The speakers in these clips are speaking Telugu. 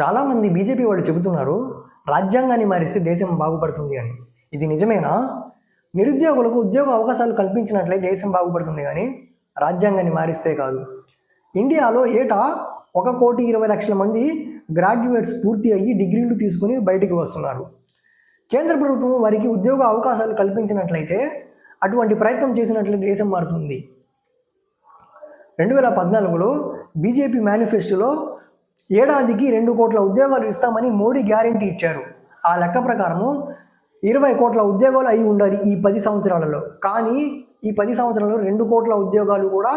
చాలామంది బీజేపీ వాళ్ళు చెబుతున్నారు రాజ్యాంగాన్ని మారిస్తే దేశం బాగుపడుతుంది అని. ఇది నిజమేనా? నిరుద్యోగులకు ఉద్యోగ అవకాశాలు కల్పించినట్లయితే దేశం బాగుపడుతుంది కానీ రాజ్యాంగాన్ని మారిస్తే కాదు. ఇండియాలో ఏటా ఒక కోటి ఇరవై లక్షల మంది గ్రాడ్యుయేట్స్ పూర్తి అయ్యి డిగ్రీలు తీసుకుని బయటికి వస్తున్నారు. కేంద్ర ప్రభుత్వం వారికి ఉద్యోగ అవకాశాలు కల్పించినట్లయితే అటువంటి ప్రయత్నం చేసినట్లయితే దేశం మారుతుంది. రెండు వేల పద్నాలుగులో బీజేపీ మేనిఫెస్టోలో ఏడాదికి రెండు కోట్ల ఉద్యోగాలు ఇస్తామని మోడీ గ్యారంటీ ఇచ్చారు. ఆ లెక్క ప్రకారము ఇరవై కోట్ల ఉద్యోగాలు అయి ఉండాలి ఈ పది సంవత్సరాలలో. కానీ ఈ పది సంవత్సరాలలో రెండు కోట్ల ఉద్యోగాలు కూడా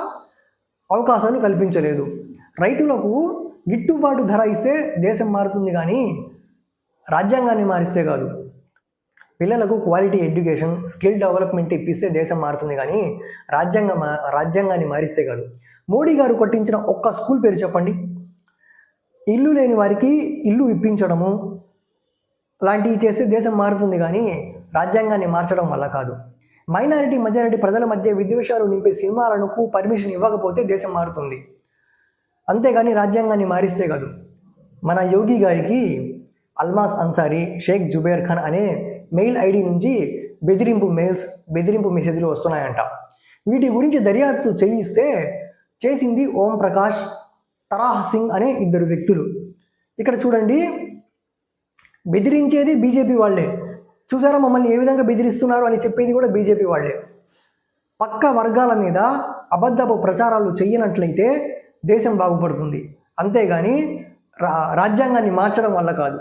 అవకాశాలు కల్పించలేదు. రైతులకు గిట్టుబాటు ధర ఇస్తే దేశం మారుతుంది కానీ రాజ్యాంగాన్ని మారిస్తే కాదు. పిల్లలకు క్వాలిటీ ఎడ్యుకేషన్ స్కిల్ డెవలప్మెంట్ ఇప్పిస్తే దేశం మారుతుంది కానీ రాజ్యాంగం మా- రాజ్యాంగాన్ని మారిస్తే కాదు. మోడీ గారు కొట్టించిన ఒక్క స్కూల్ పేరు చెప్పండి. ఇల్లు లేని వారికి ఇల్లు ఇప్పించడము లాంటివి చేస్తే దేశం మారుతుంది కానీ రాజ్యాంగాన్ని మార్చడం వల్ల కాదు. మైనారిటీ మెజారిటీ ప్రజల మధ్య విద్వేషాలు నింపే సినిమాలకు పర్మిషన్ ఇవ్వకపోతే దేశం మారుతుంది. అంతేగాని రాజ్యాంగాన్ని మారిస్తే కాదు. మన యోగి గారికి అల్మాస్ అన్సారీ షేక్ జుబేర్ ఖాన్ అనే మెయిల్ ఐడి నుంచి బెదిరింపు మెయిల్స్ బెదిరింపు మెసేజ్లు వస్తున్నాయంట. వీటి గురించి దర్యాప్తు చేయిస్తే చేసింది ఓం ప్రకాష్ తరాహ్ సింగ్ అనే ఇద్దరు వ్యక్తులు. ఇక్కడ చూడండి బెదిరించేది బీజేపీ వాళ్ళే. చూసారా మమ్మల్ని ఏ విధంగా బెదిరిస్తున్నారు అని చెప్పేది కూడా బీజేపీ వాళ్ళే. పక్క వర్గాల మీద అబద్ధపు ప్రచారాలు చేయనట్లయితే దేశం బాగుపడుతుంది. అంతేగాని రా రాజ్యాంగాన్ని మార్చడం వల్ల కాదు.